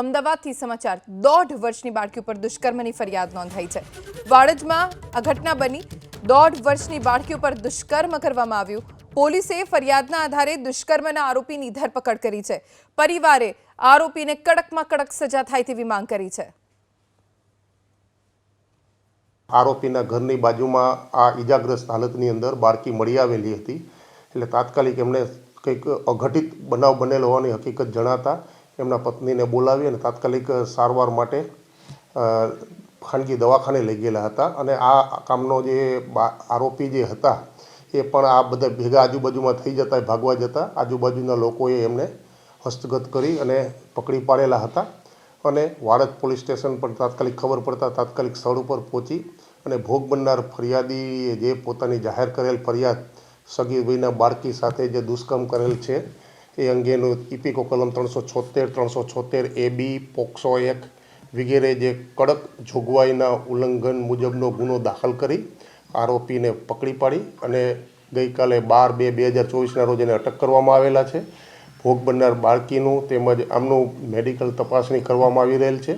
અમદાવાદથી સમાચાર. દોઢ વર્ષની બાળકી ઉપર દુષ્કર્મની ફરિયાદ નોંધાઈ છે. વાડજમાં અઘટના બની. દોઢ વર્ષની બાળકી ઉપર દુષ્કર્મ કરવામાં આવ્યું. પોલીસે ફરિયાદના આધારે દુષ્કર્મના આરોપીની ધરપકડ કરી છે. પરિવારે આરોપીને કડકમાં કડક સજા થાય તેવી માંગ કરી છે. આરોપીના ઘરની બાજુમાં આ ઈજાગ્રસ્ત હાલતની અંદર બાળકી મળી આવેલી હતી. એટલે તાત્કાલિક એમણે કંઈક અઘટિત બનાવ બનેલો હોવાની હકીકત જણાતા એમના પત્નીને બોલાવી અને તાત્કાલિક સારવાર માટે ખાનગી દવાખાને લઈ ગયેલા હતા. અને આ કામનો જે આરોપી જે હતા, એ પણ આ બધા ભેગા આજુબાજુમાં થઈ જતા, ભાગવા જતા. આજુબાજુના લોકોએ એમને હસ્તગત કરી અને પકડી પાડેલા હતા. અને વાડજ પોલીસ સ્ટેશન પર તાત્કાલિક ખબર પડતા તાત્કાલિક સ્થળ ઉપર પહોંચી અને ભોગ બનનાર ફરિયાદીએ જે પોતાની જાહેર કરેલ ફરિયાદ સગી વયના બાળકી સાથે જે દુષ્કર્મ કરેલ છે એ અંગેનું ઇપીકો કલમ ત્રણસો છોતેર ત્રણસો છોતેર એ બી, પોક્સો એક વગેરે જે કડક જોગવાઈના ઉલ્લંઘન મુજબનો ગુનો દાખલ કરી, આરોપીને પકડી પાડી અને ગઈકાલે બાર બે બે હજાર ચોવીસના રોજ એને અટક કરવામાં આવેલા છે. ભોગ બનનાર બાળકીનું તેમજ આમનું મેડિકલ તપાસણી કરવામાં આવી રહેલ છે.